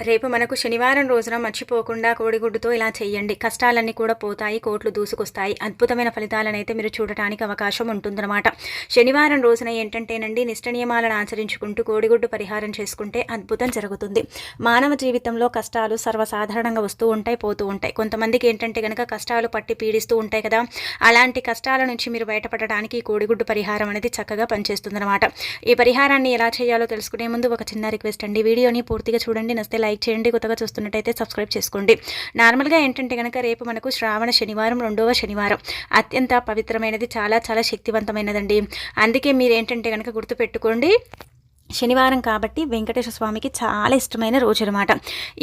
రేపు మనకు శనివారం రోజున మర్చిపోకుండా కోడిగుడ్డుతో ఇలా చేయండి కష్టాలన్నీ కూడా పోతాయి కోట్లు దూసుకొస్తాయి. అద్భుతమైన ఫలితాలను అయితే మీరు చూడటానికి అవకాశం ఉంటుందన్నమాట. శనివారం రోజున ఏంటంటేనండి నిష్ట నియమాలను ఆచరించుకుంటూ కోడిగుడ్డు పరిహారం చేసుకుంటే అద్భుతం జరుగుతుంది. మానవ జీవితంలో కష్టాలు సర్వసాధారణంగా వస్తూ ఉంటాయి పోతూ ఉంటాయి. కొంతమందికి ఏంటంటే కనుక కష్టాలు పట్టి పీడిస్తూ ఉంటాయి కదా. అలాంటి కష్టాల నుంచి మీరు బయటపడడానికి ఈ కోడిగుడ్డు పరిహారం అనేది చక్కగా పనిచేస్తుందన్నమాట. ఈ పరిహారాన్ని ఎలా చేయాలో తెలుసుకునే ముందు ఒక చిన్న రిక్వెస్ట్ అండి. వీడియోని పూర్తిగా చూడండి. నస్తే లైక్ చేయండి కొత్తగా చూస్తున్నట్టయితే సబ్స్క్రైబ్ చేసుకోండి. నార్మల్గా ఏంటంటే కనుక రేపు మనకు శ్రావణ శనివారం రెండవ శనివారం. అత్యంత పవిత్రమైనది చాలా చాలా శక్తివంతమైనదండి. అందుకే మీరు ఏంటంటే కనుక గుర్తుపెట్టుకోండి. శనివారం కాబట్టి వెంకటేశ్వర స్వామికి చాలా ఇష్టమైన రోజు అనమాట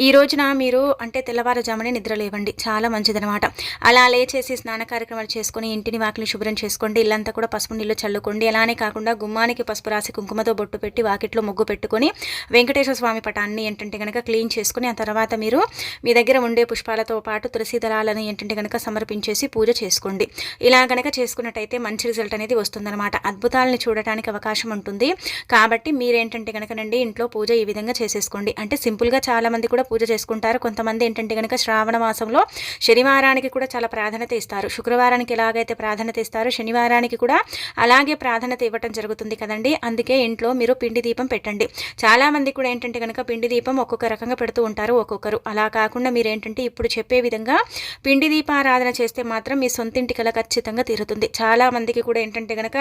ఈ రోజున మీరు అంటే తెల్లవారుజామునే నిద్ర లేవండి. చాలా మంచిదనమాట అలా లేచేసి స్నాన కార్యక్రమాలు చేసుకుని ఇంటిని వాకిలి శుభ్రం చేసుకోండి. ఇల్లంతా కూడా పసుపు నీళ్ళు చల్లుకోండి. అలానే కాకుండా గుమ్మానికి పసుపు రాసి కుంకుమతో బొట్టు పెట్టి వాకిట్లో ముగ్గు పెట్టుకొని వెంకటేశ్వర స్వామి పటాన్ని ఏంటంటే కనుక క్లీన్ చేసుకుని ఆ తర్వాత మీరు మీ దగ్గర ఉండే పుష్పాలతో పాటు తులసి దళాలను ఏంటంటే కనుక సమర్పించేసి పూజ చేసుకోండి. ఇలా కనుక చేసుకున్నట్టయితే మంచి రిజల్ట్ అనేది వస్తుందన్నమాట. అద్భుతాలను చూడటానికి అవకాశం ఉంటుంది. కాబట్టి మీరు మీరేంటంటే కనుకనండి ఇంట్లో పూజ ఈ విధంగా చేసేసుకోండి. అంటే సింపుల్గా చాలామంది కూడా పూజ చేసుకుంటారు. కొంతమంది ఏంటంటే కనుక శ్రావణ మాసంలో శనివారానికి కూడా చాలా ప్రాధాన్యత ఇస్తారు. శుక్రవారానికి ఎలాగైతే ప్రాధాన్యత ఇస్తారో శనివారానికి కూడా అలాగే ప్రాధాన్యత ఇవ్వటం జరుగుతుంది కదండి. అందుకే ఇంట్లో మీరు పిండి దీపం పెట్టండి. చాలామంది కూడా ఏంటంటే కనుక పిండి దీపం ఒక్కొక్క రకంగా పెడుతూ ఉంటారు ఒక్కొక్కరు. అలా కాకుండా మీరు ఏంటంటే ఇప్పుడు చెప్పే విధంగా పిండి దీపారాధన చేస్తే మాత్రం మీ సొంతింటి కల ఖచ్చితంగా తీరుతుంది. చాలామందికి కూడా ఏంటంటే కనుక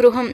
గృహం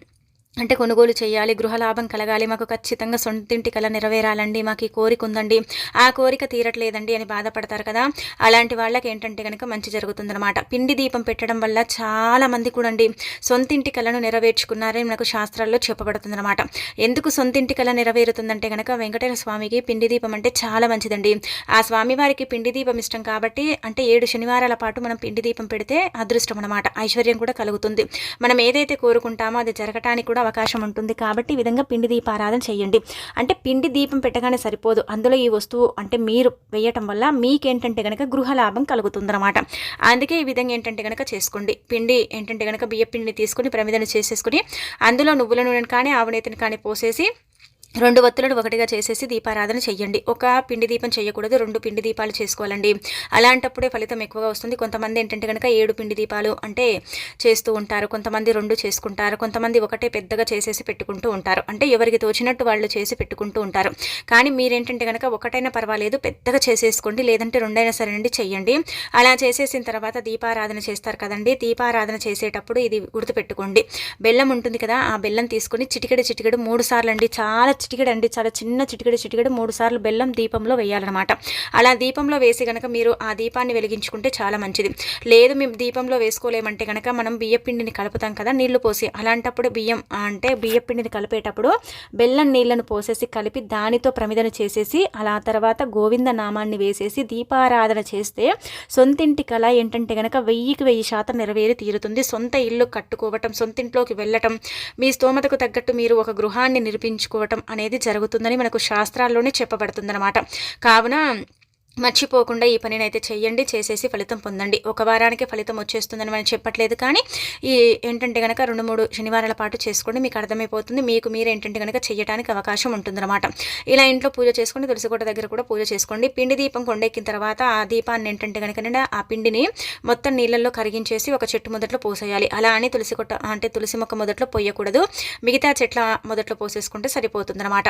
అంటే కొనుగోలు చేయాలి గృహలాభం కలగాలి మాకు ఖచ్చితంగా సొంతింటి కల నెరవేరాలండి మాకు ఈ కోరిక ఉందండి ఆ కోరిక తీరట్లేదండి అని బాధపడతారు కదా. అలాంటి వాళ్ళకి ఏంటంటే కనుక మంచి జరుగుతుందన్నమాట. పిండి దీపం పెట్టడం వల్ల చాలా మంది కూడా అండి సొంతింటి కళను నెరవేర్చుకున్నారని మనకు శాస్త్రాల్లో చెప్పబడుతుందన్నమాట. ఎందుకు సొంతింటి కళ నెరవేరుతుందంటే కనుక వెంకటేశ్వర స్వామికి పిండి దీపం అంటే చాలా మంచిదండి. ఆ స్వామి వారికి పిండి దీపం ఇష్టం కాబట్టి అంటే ఏడు శనివారాల పాటు మనం పిండి దీపం పెడితే అదృష్టం అనమాట ఐశ్వర్యం కూడా కలుగుతుంది. మనం ఏదైతే కోరుకుంటామో అది జరగటానికి కూడా అవకాశం ఉంటుంది. కాబట్టి ఈ విధంగా పిండి దీపారాధన చేయండి. అంటే పిండి దీపం పెట్టగానే సరిపోదు. అందులో ఈ వస్తువు అంటే మీరు వేయటం వల్ల మీకేంటంటే కనుక గృహ లాభం కలుగుతుందన్నమాట. అందుకే ఈ విధంగా ఏంటంటే కనుక చేసుకోండి. పిండి ఏంటంటే కనుక బియ్య పిండిని తీసుకుని ప్రమిదను చేసేసుకుని అందులో నువ్వుల నూనెను కానీ ఆవునేతని కానీ పోసేసి రెండు వత్తులను ఒకటిగా చేసేసి దీపారాధన చెయ్యండి. ఒక పిండి దీపం చేయకూడదు రెండు పిండి దీపాలు చేసుకోవాలండి. అలాంటప్పుడే ఫలితం ఎక్కువగా వస్తుంది. కొంతమంది ఏంటంటే కనుక ఏడు పిండి దీపాలు అంటే చేస్తూ ఉంటారు. కొంతమంది రెండు చేసుకుంటారు. కొంతమంది ఒకటే పెద్దగా చేసేసి పెట్టుకుంటూ ఉంటారు. అంటే ఎవరికి తోచినట్టు వాళ్ళు చేసి పెట్టుకుంటూ ఉంటారు. కానీ మీరేంటంటే కనుక ఒకటైనా పర్వాలేదు పెద్దగా చేసేసుకోండి. లేదంటే రెండైనా సరేనండి చెయ్యండి. అలా చేసేసిన తర్వాత దీపారాధన చేస్తారు కదండి. దీపారాధన చేసేటప్పుడు ఇది గుర్తుపెట్టుకోండి. బెల్లం ఉంటుంది కదా ఆ బెల్లం తీసుకొని చిటికెడు చిటికెడు మూడు సార్లు అండి చాలా చిటికెడు అండి. చాలా చిన్న చిటికెడు చిటికెడు మూడు సార్లు బెల్లం దీపంలో వేయాలన్నమాట. అలా దీపంలో వేసి కనుక మీరు ఆ దీపాన్ని వెలిగించుకుంటే చాలా మంచిది. లేదు మేము దీపంలో వేసుకోలేమంటే కనుక మనం బియ్యపిండిని కలుపుతాం కదా నీళ్ళు పోసి. అలాంటప్పుడు బియ్యం అంటే బియ్యపిండిని కలిపేటప్పుడు బెల్లం నీళ్ళను పోసేసి కలిపి దానితో ప్రమిదన చేసేసి అలా తర్వాత గోవింద నామాన్ని వేసేసి దీపారాధన చేస్తే సొంతింటి కళ ఏంటంటే కనుక వెయ్యికి వెయ్యి శాతం నెరవేరి తీరుతుంది. సొంత ఇల్లు కట్టుకోవటం సొంతింట్లోకి వెళ్ళటం మీ స్తోమతకు తగ్గట్టు మీరు ఒక గృహాన్ని నిర్మించుకోవటం అనేది జరుగుతుందని మనకు శాస్త్రాల్లోనే చెప్పబడుతుందన్నమాట. కావున మర్చిపోకుండా ఈ పనిని అయితే చేసేసి ఫలితం పొందండి. ఒక వారానికి ఫలితం వచ్చేస్తుందని మనం చెప్పట్లేదు కానీ ఈ ఏంటంటే కనుక రెండు మూడు శనివారాల పాటు చేసుకోండి మీకు అర్థమైపోతుంది మీకు మీరు ఏంటంటే కనుక చేయడానికి అవకాశం ఉంటుందన్నమాట. ఇలా ఇంట్లో పూజ చేసుకోండి తులసికోట దగ్గర కూడా పూజ చేసుకోండి. పిండి దీపం కొండెక్కిన తర్వాత ఆ దీపాన్ని ఏంటంటే కనుక ఆ పిండిని మొత్తం నీళ్ళల్లో కరిగించేసి ఒక చెట్టు మొదట్లో పోసేయాలి. అలా అని తులసి కొట్ట అంటే తులసి మొక్క మొదట్లో పోయకూడదు. మిగతా చెట్ల మొదట్లో పోసేసుకుంటే సరిపోతుందన్నమాట.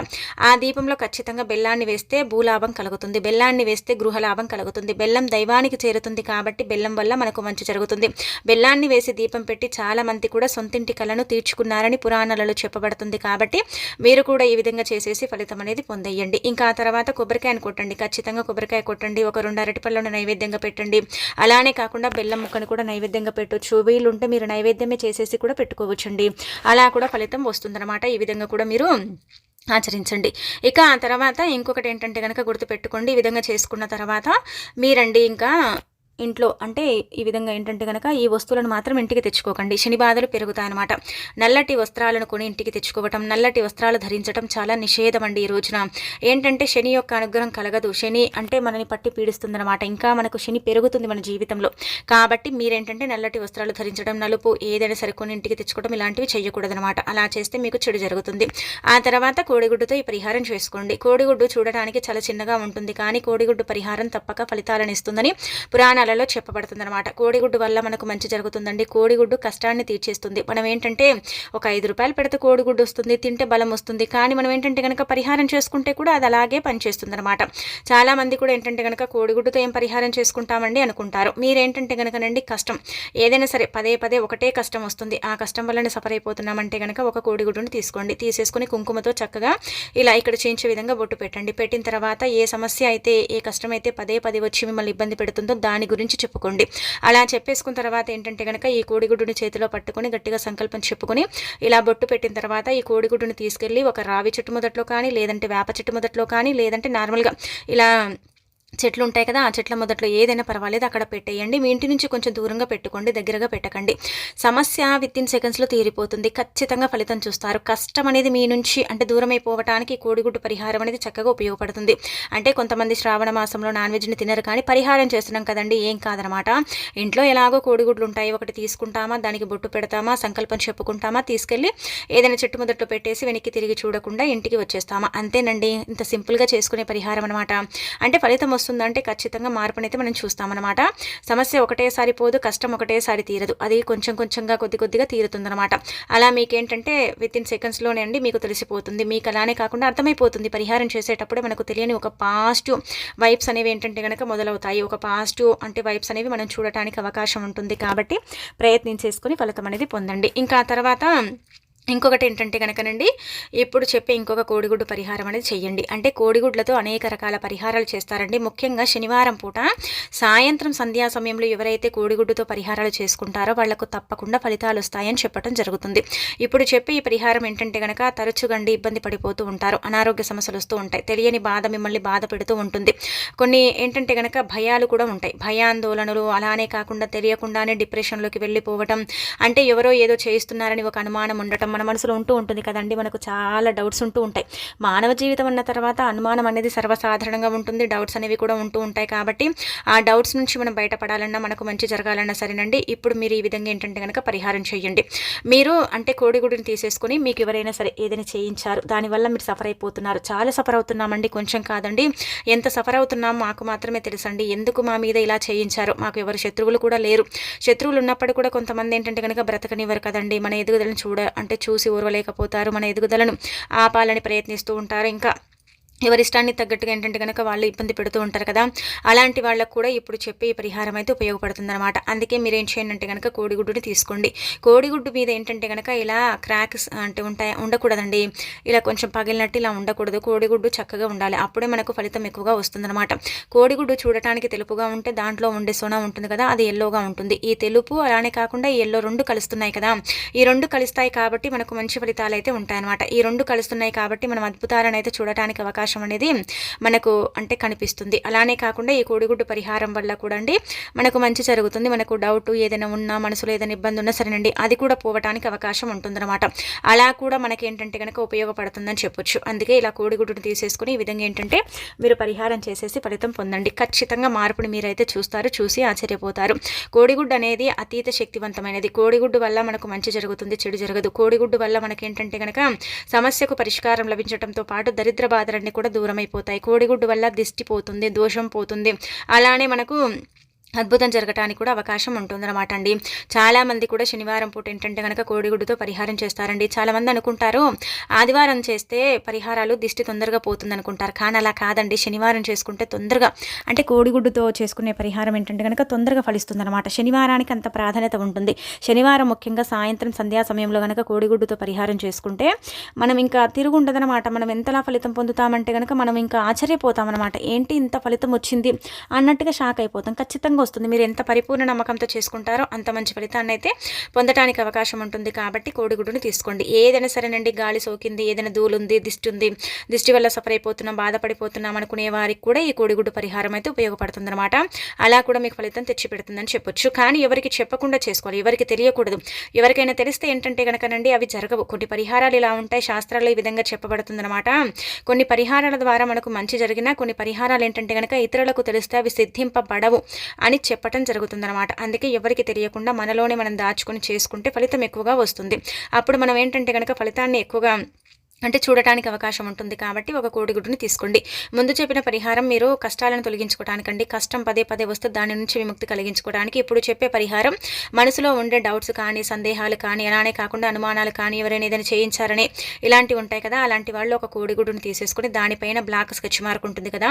ఆ దీపంలో ఖచ్చితంగా బెల్లాన్ని వేస్తే భూలాభం కలుగుతుంది. బెల్లాన్ని వేస్తే గృహలాభం కలుగుతుంది. బెల్లం దైవానికి చేరుతుంది కాబట్టి బెల్లం వల్ల మనకు మంచి జరుగుతుంది. బెల్లాన్ని వేసి దీపం పెట్టి చాలా మంది కూడా సొంతింటి కళను తీర్చుకున్నారని పురాణాలలో చెప్పబడుతుంది కాబట్టి మీరు కూడా ఈ విధంగా చేసేసి ఫలితం అనేది పొందేయండి. ఇంకా ఆ తర్వాత కొబ్బరికాయను కొట్టండి. ఖచ్చితంగా కొబ్బరికాయ కొట్టండి. ఒక రెండు అరటిపళ్ళను నైవేద్యంగా పెట్టండి. అలానే కాకుండా బెల్లం ముక్కను కూడా నైవేద్యంగా పెట్టవచ్చు వీలుంటే మీరు నైవేద్యమే చేసేసి కూడా పెట్టుకోవచ్చండి. అలా కూడా ఫలితం వస్తుందన్నమాట. ఈ విధంగా కూడా మీరు ఆచరించండి. ఇక ఆ తర్వాత ఇంకొకటి ఏంటంటే కనుక గుర్తుపెట్టుకోండి ఈ విధంగా చేసుకున్న తర్వాత మీరండి ఇంకా ఇంట్లో అంటే ఈ విధంగా ఏంటంటే కనుక ఈ వస్తువులను మాత్రం ఇంటికి తెచ్చుకోకండి. శని బాధలు పెరుగుతాయన్నమాట. నల్లటి వస్త్రాలను కొని ఇంటికి తెచ్చుకోవటం నల్లటి వస్త్రాలు ధరించడం చాలా నిషేధం అండి ఈ రోజున. ఏంటంటే శని యొక్క అనుగ్రహం కలగదు. శని అంటే మనని పట్టి పీడిస్తుందన్నమాట. ఇంకా మనకు శని పెరుగుతుంది మన జీవితంలో. కాబట్టి మీరేంటంటే నల్లటి వస్త్రాలు ధరించడం నలుపు ఏదైనా సరే కొని ఇంటికి తెచ్చుకోవడం ఇలాంటివి చేయకూడదనమాట అలా చేస్తే మీకు చెడు జరుగుతుంది. ఆ తర్వాత కోడిగుడ్డుతో ఈ పరిహారం చేసుకోండి. కోడిగుడ్డు చూడడానికి చాలా చిన్నగా ఉంటుంది. కానీ కోడిగుడ్డు పరిహారం తప్పక ఫలితాలను ఇస్తుందని పురాణాలలో చెప్పబడుతుందన్నమాట. కోడిగుడ్డు వల్ల మనకు మంచి జరుగుతుందండి. కోడిగుడ్డు కష్టాన్ని తీర్చేస్తుంది. మనం ఏంటంటే ఒక ఐదు రూపాయలు పెడితే కోడిగుడ్డు వస్తుంది తింటే బలం వస్తుంది. కానీ మనం ఏంటంటే కనుక పరిహారం చేసుకుంటే కూడా అది అలాగే పనిచేస్తుంది అనమాట చాలా మంది కూడా ఏంటంటే కనుక కోడిగుడ్డుతో ఏం పరిహారం చేసుకుంటామండి అనుకుంటారు. మీరేంటంటే కనుకనండి కష్టం. ఏదైనా సరే పదే పదే ఒకటే కష్టం వస్తుంది. ఆ కష్టం వల్లనే సఫర్ అయిపోతున్నామంటే కనుక ఒక కోడిగుడ్డును తీసుకోండి. తీసేసుకుని కుంకుమతో చక్కగా ఇలా ఇక్కడ చేయించే విధంగా బొట్టు పెట్టండి. పెట్టిన తర్వాత ఏ సమస్య అయితే ఏ కష్టం అయితే పదే పదే వచ్చి మిమ్మల్ని ఇబ్బంది పెడుతుందో దాని గురించి గురించి చెప్పుకోండి. అలా చెప్పేసుకున్న తర్వాత ఏంటంటే కనుక ఈ కోడిగుడ్డుని చేతిలో పట్టుకొని గట్టిగా సంకల్పం చెప్పుకొని ఇలా బొట్టు పెట్టిన తర్వాత ఈ కోడిగుడ్డుని తీసుకెళ్ళి ఒక రావి చెట్టు మొదట్లో కానీ లేదంటే వేప చెట్టు మొదట్లో కానీ లేదంటే నార్మల్గా ఇలా చెట్లు ఉంటాయి కదా ఆ చెట్ల మొదట్లో ఏదైనా పర్వాలేదు అక్కడ పెట్టేయండి. మీ ఇంటి నుంచి కొంచెం దూరంగా పెట్టుకోండి దగ్గరగా పెట్టకండి. సమస్య విత్ ఇన్ సెకండ్స్లో తీరిపోతుంది. ఖచ్చితంగా ఫలితం చూస్తారు. కష్టం అనేది మీ నుంచి అంటే దూరం అయిపోవటానికి కోడిగుడ్డు పరిహారం అనేది చక్కగా ఉపయోగపడుతుంది. అంటే కొంతమంది శ్రావణ మాసంలో నాన్ వెజ్ని తినరు కానీ పరిహారం చేస్తున్నాం కదండి ఏం కాదనమాట. ఇంట్లో ఎలాగో కోడిగుడ్లు ఉంటాయి ఒకటి తీసుకుంటామా దానికి బొట్టు పెడతామా సంకల్పం చెప్పుకుంటామా తీసుకెళ్ళి ఏదైనా చెట్టు మొదట్లో పెట్టేసి వెనక్కి తిరిగి చూడకుండా ఇంటికి వచ్చేస్తామా. అంతేనండి ఇంత సింపుల్గా చేసుకునే పరిహారం అనమాట అంటే ఫలితం వస్తుందంటే ఖచ్చితంగా మార్పునైతే మనం చూస్తామన్నమాట. సమస్య ఒకటేసారి పోదు కష్టం ఒకటేసారి తీరదు. అది కొంచెం కొంచెంగా కొద్ది కొద్దిగా తీరుతుందనమాట అలా మీకేంటంటే విత్ ఇన్ సెకండ్స్లోనే అండి మీకు తెలిసిపోతుంది. మీకు అలానే కాకుండా అర్థమైపోతుంది. పరిహారం చేసేటప్పుడు మనకు తెలియని ఒక పాజిటివ్ వైబ్స్ అనేవి ఏంటంటే కనుక మొదలవుతాయి. ఒక పాజిటివ్ అంటే వైబ్స్ అనేవి మనం చూడటానికి అవకాశం ఉంటుంది కాబట్టి ప్రయత్నం చేసుకుని ఫలితం అనేది పొందండి. ఇంకా తర్వాత ఇంకొకటి ఏంటంటే కనుకనండి ఇప్పుడు చెప్పే ఇంకొక కోడిగుడ్డు పరిహారం అనేది చెయ్యండి. అంటే కోడిగుడ్లతో అనేక రకాల పరిహారాలు చేస్తారండి. ముఖ్యంగా శనివారం పూట సాయంత్రం సంధ్యా సమయంలో ఎవరైతే కోడిగుడ్డుతో పరిహారాలు చేసుకుంటారో వాళ్ళకు తప్పకుండా ఫలితాలు వస్తాయని చెప్పడం జరుగుతుంది. ఇప్పుడు చెప్పే ఈ పరిహారం ఏంటంటే కనుక తరచుగండి ఇబ్బంది పడిపోతూ ఉంటారు. అనారోగ్య సమస్యలు వస్తూ ఉంటాయి. తెలియని బాధ మిమ్మల్ని బాధ పెడుతూ ఉంటుంది. కొన్ని ఏంటంటే కనుక భయాలు కూడా ఉంటాయి. భయాందోళనలు అలానే కాకుండా తెలియకుండానే డిప్రెషన్లోకి వెళ్ళిపోవటం అంటే ఎవరో ఏదో చేయిస్తున్నారని ఒక అనుమానం ఉండటం మన మనసులో ఉంటూ ఉంటుంది కదండి. మనకు చాలా డౌట్స్ ఉంటూ ఉంటాయి. మానవ జీవితం అన్న తర్వాత అనుమానం అనేది సర్వసాధారణంగా ఉంటుంది. డౌట్స్ అనేవి కూడా ఉంటూ ఉంటాయి కాబట్టి ఆ డౌట్స్ నుంచి మనం బయటపడాలన్నా మనకు మంచి జరగాలన్నా సరేనండి. ఇప్పుడు మీరు ఈ విధంగా ఏంటంటే కనుక పరిహారం చేయండి. మీరు అంటే కోడిగుడిని తీసేసుకొని మీకు ఎవరైనా సరే ఏదైనా చేయించారు. దానివల్ల మీరు సఫర్ అయిపోతున్నారు. చాలా సఫర్ అవుతున్నామండి. కొంచెం కాదండి. ఎంత సఫర్ అవుతున్నాం మాకు మాత్రమే తెలుసండి. ఎందుకు మా మీద ఇలా చేయించారు? మాకు ఎవరు శత్రువులు కూడా లేరు. శత్రువులు ఉన్నప్పుడు కూడా కొంతమంది ఏంటంటే కనుక బ్రతకనివ్వరు కదండి. మన ఎదుగుదలను చూడ అంటే చూసి ఊరవలేకపోతారు. మన ఎదుగుదలను ఆపాలని ప్రయత్నిస్తూ ఉంటారు. ఇంకా ఎవరి ఇష్టాన్ని తగ్గట్టుగా ఏంటంటే కనుక వాళ్ళు ఇబ్బంది పెడుతూ ఉంటారు కదా అలాంటి వాళ్ళకు కూడా ఇప్పుడు చెప్పే ఈ పరిహారం అయితే ఉపయోగపడుతుంది అనమాట అందుకే మీరు ఏం చేయండి అంటే కనుక కోడిగుడ్డుని తీసుకోండి. కోడిగుడ్డు మీద ఏంటంటే కనుక ఇలా క్రాక్స్ అంటే ఉంటాయి ఉండకూడదండి. ఇలా కొంచెం పగిలినట్టు ఇలా ఉండకూడదు. కోడిగుడ్డు చక్కగా ఉండాలి. అప్పుడే మనకు ఫలితం ఎక్కువగా వస్తుందన్నమాట. కోడిగుడ్డు చూడటానికి తెలుపుగా ఉంటే దాంట్లో ఉండే సోనా ఉంటుంది కదా అది ఎల్లోగా ఉంటుంది. ఈ తెలుపు అలానే కాకుండా ఈ ఎల్లో రెండు కలుస్తున్నాయి కదా. ఈ రెండు కలుస్తాయి కాబట్టి మనకు మంచి ఫలితాలు అయితే ఉంటాయన్నమాట. ఈ రెండు కలుస్తున్నాయి కాబట్టి మనం అద్భుతాలను అయితే చూడటానికి అవకాశం అవకాశం అనేది మనకు అంటే కనిపిస్తుంది. అలానే కాకుండా ఈ కోడిగుడ్డు పరిహారం వల్ల కూడా అండి మనకు మంచి జరుగుతుంది. మనకు డౌట్ ఏదైనా ఉన్నా మనసులో ఏదైనా ఇబ్బంది ఉన్నా సరేనండి అది కూడా పోవటానికి అవకాశం ఉంటుందన్నమాట. అలా కూడా మనకి ఏంటంటే కనుక ఉపయోగపడుతుందని చెప్పొచ్చు. అందుకే ఇలా కోడిగుడ్డును తీసేసుకుని ఈ విధంగా ఏంటంటే మీరు పరిహారం చేసేసి ఫలితం పొందండి. ఖచ్చితంగా మార్పుని మీరైతే చూస్తారు చూసి ఆశ్చర్యపోతారు. కోడిగుడ్డు అనేది అతీత శక్తివంతమైనది. కోడిగుడ్డు వల్ల మనకు మంచి జరుగుతుంది చెడు జరగదు. కోడిగుడ్డు వల్ల మనకేంటంటే కనుక సమస్యకు పరిష్కారం లభించడంతో పాటు దరిద్ర బాధలన్నీ కూడా దూరం అయిపోతాయి కోడిగుడ్డు వల్ల దిష్టి పోతుంది దోషం పోతుంది. అలానే మనకు అద్భుతం జరగటానికి కూడా అవకాశం ఉంటుందన్నమాట అండి. చాలామంది కూడా శనివారం పూట ఏంటంటే కనుక కోడిగుడ్డుతో పరిహారం చేస్తారండి. చాలామంది అనుకుంటారు ఆదివారం చేస్తే పరిహారాలు దిష్టి తొందరగా పోతుంది అనుకుంటారు. కానీ అలా కాదండి. శనివారం చేసుకుంటే తొందరగా అంటే కోడిగుడ్డుతో చేసుకునే పరిహారం ఏంటంటే కనుక తొందరగా ఫలిస్తుందన్నమాట. శనివారానికి అంత ప్రాధాన్యత ఉంటుంది. శనివారం ముఖ్యంగా సాయంత్రం సంధ్యా సమయంలో కనుక కోడిగుడ్డుతో పరిహారం చేసుకుంటే మనం ఇంకా తిరుగు ఉండదనమాట మనం ఎంతలా ఫలితం పొందుతామంటే కనుక మనం ఇంకా ఆశ్చర్యపోతాం అనమాట ఏంటి ఇంత ఫలితం వచ్చింది? అన్నట్టుగా షాక్ అయిపోతాం. ఖచ్చితంగా ఖచ్చితంగా వస్తుంది. మీరు ఎంత పరిపూర్ణ నమ్మకంతో చేసుకుంటారో అంత మంచి ఫలితాన్ని అయితే పొందడానికి అవకాశం ఉంటుంది. కాబట్టి కోడిగుడ్డుని తీసుకోండి. ఏదైనా సరేనండి గాలి సోకింది ఏదైనా దూలుంది దిష్టి ఉంది దిష్టి వల్ల సఫర్ అయిపోతున్నాం బాధపడిపోతున్నాం అనుకునే వారికి కూడా ఈ కోడిగుడ్డు పరిహారం అయితే ఉపయోగపడుతుంది అనమాట అలా కూడా మీకు ఫలితం తెచ్చిపెడుతుందని చెప్పొచ్చు. కానీ ఎవరికి చెప్పకుండా చేసుకోవాలి. ఎవరికి తెలియకూడదు. ఎవరికైనా తెలిస్తే ఏంటంటే కనుకనండి అవి జరగవు. కొన్ని పరిహారాలు ఇలా ఉంటాయి. శాస్త్రాల్లో ఈ విధంగా చెప్పబడుతుందన్నమాట. కొన్ని పరిహారాల ద్వారా మనకు మంచి జరిగినా కొన్ని పరిహారాలు ఏంటంటే కనుక ఇతరులకు తెలిస్తే అవి సిద్ధింపబడవు అని చెప్పటం జరుగుతుందన్నమాట. అందుకే ఎవరికి తెలియకుండా మనలోనే మనం దాచుకొని చేసుకుంటే ఫలితం ఎక్కువగా వస్తుంది. అప్పుడు మనం ఏంటంటే కనుక ఫలితాన్ని ఎక్కువగా అంటే చూడటానికి అవకాశం ఉంటుంది కాబట్టి ఒక కోడిగుడ్డుని తీసుకోండి. ముందు చెప్పిన పరిహారం మీరు కష్టాలను తొలగించుకోవడానికండి కష్టం పదే పదే వస్తే దాని నుంచి విముక్తి కలిగించుకోవడానికి ఇప్పుడు చెప్పే పరిహారం మనసులో ఉండే డౌట్స్ కానీ సందేహాలు కానీ అలానే కాకుండా అనుమానాలు కానీ ఎవరైనా ఏదైనా చేయించారని ఇలాంటివి ఉంటాయి కదా అలాంటి వాళ్ళు ఒక కోడిగుడ్డుని తీసేసుకుని దానిపైన బ్లాక్ స్కెచ్ మార్క్ ఉంటుంది కదా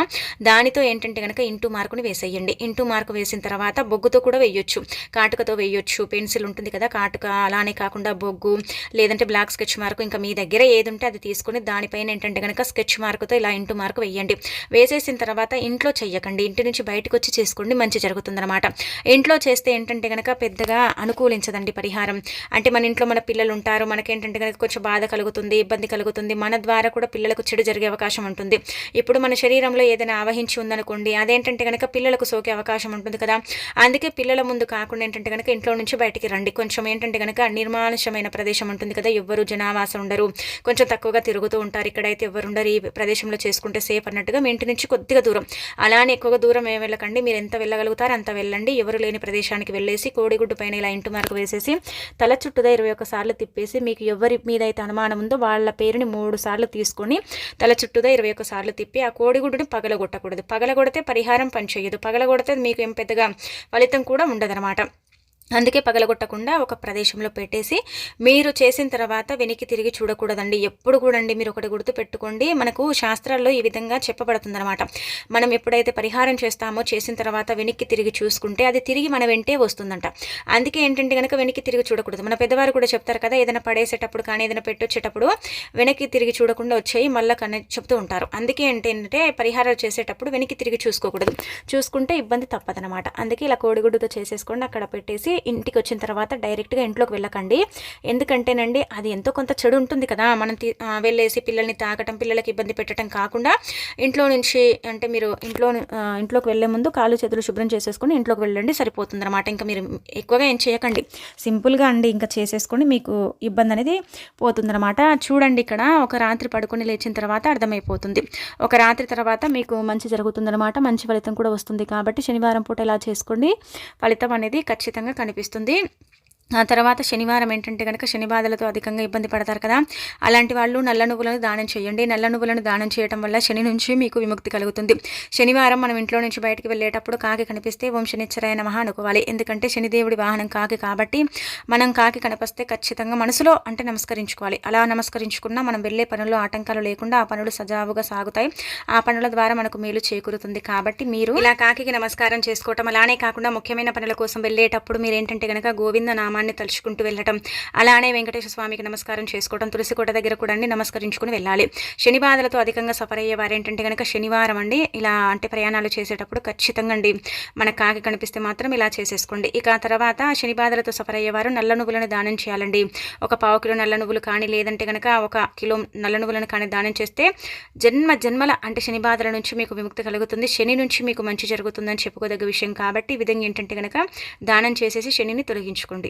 దానితో ఏంటంటే కనుక ఇంటూ మార్కుని వేసేయండి. ఇంటూ మార్కు వేసిన తర్వాత బొగ్గుతో కూడా వేయొచ్చు. కాటుకతో వేయొచ్చు. పెన్సిల్ ఉంటుంది కదా కాటుక అలానే కాకుండా బొగ్గు లేదంటే బ్లాక్ స్కెచ్ మార్కు ఇంకా మీ దగ్గర ఏది ఉంటే అది అది తీసుకుని దానిపైన ఏంటంటే కనుక స్కెచ్ మార్కుతో ఇలా ఇంటూ మార్కు వేయండి. వేసేసిన తర్వాత ఇంట్లో చెయ్యకండి. ఇంటి నుంచి బయటకు వచ్చి చేసుకోండి. మంచి జరుగుతుందన్నమాట. ఇంట్లో చేస్తే ఏంటంటే కనుక పెద్దగా అనుకూలించదండి పరిహారం. అంటే మన ఇంట్లో మన పిల్లలు ఉంటారు. మనకేంటంటే కనుక కొంచెం బాధ కలుగుతుంది ఇబ్బంది కలుగుతుంది. మన ద్వారా కూడా పిల్లలకు చెడు జరిగే అవకాశం ఉంటుంది. ఇప్పుడు మన శరీరంలో ఏదైనా ఆవహించి ఉందనుకోండి అదేంటంటే కనుక పిల్లలకు సోకే అవకాశం ఉంటుంది కదా. అందుకే పిల్లల ముందు కాకుండా ఏంటంటే కనుక ఇంట్లో నుంచి బయటికి రండి. కొంచెం ఏంటంటే కనుక నిర్మానుషమైన ప్రదేశం ఉంటుంది కదా. ఎవ్వరు జనావాసం ఉండరు. కొంచెం తక్కువ ఎక్కువగా తిరుగుతూ ఉంటారు. ఇక్కడైతే ఎవరు ఉండరు. ఈ ప్రదేశంలో చేసుకుంటే సేఫ్ అన్నట్టుగా మీ ఇంటి నుంచి కొద్దిగా దూరం. అలానే ఎక్కువగా దూరం ఏం వెళ్ళకండి. మీరు ఎంత వెళ్ళగలుగుతారో అంత వెళ్ళండి. ఎవరు లేని ప్రదేశానికి వెళ్ళేసి కోడిగుడ్డు పైన ఇలా ఇంటి మార్కు వేసేసి తల చుట్టూదా ఇరవై సార్లు తిప్పేసి మీకు ఎవరి మీద అయితే అనుమానం ఉందో వాళ్ళ పేరుని మూడు సార్లు తీసుకొని తల చుట్టూదా ఇరవై సార్లు తిప్పి ఆ కోడిగుడ్డుని పగలగొట్టకూడదు. పగలగొడితే పరిహారం పనిచేయదు. పగలగొడితే మీకు ఏం పెద్దగా ఫలితం కూడా ఉండదనమాట అందుకే పగలగొట్టకుండా ఒక ప్రదేశంలో పెట్టేసి మీరు చేసిన తర్వాత వెనక్కి తిరిగి చూడకూడదండి. ఎప్పుడు కూడండి మీరు ఒకటి గుర్తు పెట్టుకోండి. మనకు శాస్త్రాల్లో ఈ విధంగా చెప్పబడుతుందన్నమాట. మనం ఎప్పుడైతే పరిహారం చేస్తామో చేసిన తర్వాత వెనక్కి తిరిగి చూసుకుంటే అది తిరిగి మన వెంటే వస్తుందంట. అందుకే ఏంటంటే కనుక వెనక్కి తిరిగి చూడకూడదు. మన పెద్దవారు కూడా చెప్తారు కదా ఏదైనా పడేసేటప్పుడు కానీ ఏదైనా పెట్టొచ్చేటప్పుడు వెనక్కి తిరిగి చూడకుండా వచ్చేయి మళ్ళీ కన్నా చెప్తూ ఉంటారు. అందుకే ఏంటంటే పరిహారాలు చేసేటప్పుడు వెనక్కి తిరిగి చూసుకోకూడదు. చూసుకుంటే ఇబ్బంది తప్పదనమాట అందుకే ఇలా కోడిగుడ్డుతో చేసేసుకోండి. అక్కడ పెట్టేసి ఇంటికి వచ్చిన తర్వాత డైరెక్ట్గా ఇంట్లోకి వెళ్ళకండి. ఎందుకంటేనండి అది ఎంతో కొంత చెడు ఉంటుంది కదా. మనం వెళ్ళేసి పిల్లల్ని తాకటం పిల్లలకి ఇబ్బంది పెట్టడం కాకుండా ఇంట్లో నుంచి అంటే మీరు ఇంట్లో ఇంట్లోకి వెళ్ళే ముందు కాలు చేతులు శుభ్రం చేసేసుకొని ఇంట్లోకి వెళ్ళండి సరిపోతుంది అనమాట ఇంకా మీరు ఎక్కువగా ఏం చేయకండి. సింపుల్గా అండి ఇంకా చేసేసుకొని మీకు ఇబ్బంది అనేది పోతుందన్నమాట. చూడండి ఇక్కడ ఒక రాత్రి పడుకొని లేచిన తర్వాత అర్థమైపోతుంది. ఒక రాత్రి తర్వాత మీకు మంచి జరుగుతుందన్నమాట. మంచి ఫలితం కూడా వస్తుంది కాబట్టి శనివారం పూట ఇలా చేసుకోండి. ఫలితం అనేది ఖచ్చితంగా కనిపిస్తుంది ఆ తర్వాత శనివారం ఏంటంటే కనుక శని బాధలతో అధికంగా ఇబ్బంది పడతారు కదా. అలాంటి వాళ్ళు నల్ల నువ్వులను దానం చేయండి. నల్ల నువ్వులను దానం చేయడం వల్ల శని నుంచి మీకు విముక్తి కలుగుతుంది. శనివారం మనం ఇంట్లో నుంచి బయటికి వెళ్ళేటప్పుడు కాకి కనిపిస్తే ఓం శనిచ్చరాయ నమ అనుకోవాలి. ఎందుకంటే శనిదేవుడి వాహనం కాకి కాబట్టి మనం కాకి కనిపిస్తే ఖచ్చితంగా మనసులో అంటే నమస్కరించుకోవాలి. అలా నమస్కరించుకున్నా మనం వెళ్ళే పనుల్లో ఆటంకాలు లేకుండా ఆ పనులు సజావుగా సాగుతాయి. ఆ పనుల ద్వారా మనకు మేలు చేకూరుతుంది. కాబట్టి మీరు ఇలా కాకి నమస్కారం చేసుకోవటం అలానే కాకుండా ముఖ్యమైన పనుల కోసం వెళ్ళేటప్పుడు మీరు ఏంటంటే కనుక గోవింద నామ నామాన్ని తలుచుకుంటూ వెళ్ళటం. అలానే వెంకటేశ్వర స్వామికి నమస్కారం చేసుకోవడం తులసికోట దగ్గర కూడా అండి నమస్కరించుకుని వెళ్ళాలి. శని బాధలతో అధికంగా సఫర్ అయ్యేవారు ఏంటంటే కనుక శనివారం అండి ఇలా అంటే ప్రయాణాలు చేసేటప్పుడు ఖచ్చితంగా అండి మన కాకి కనిపిస్తే మాత్రం ఇలా చేసేసుకోండి. ఇక తర్వాత శని బాధలతో సఫర్ అయ్యేవారు నల్ల నువ్వులను దానం చేయాలండి. ఒక పావు కిలో నల్ల నువ్వులు కానీ లేదంటే కనుక ఒక కిలో నల్ల నువ్వులను కానీ దానం చేస్తే జన్మ జన్మల అంటే శని బాధల నుంచి మీకు విముక్తి కలుగుతుంది. శని నుంచి మీకు మంచి జరుగుతుందని చెప్పుకోదగ్గ విషయం కాబట్టి ఈ విధంగా ఏంటంటే కనుక దానం చేసేసి శనిని తొలగించుకోండి.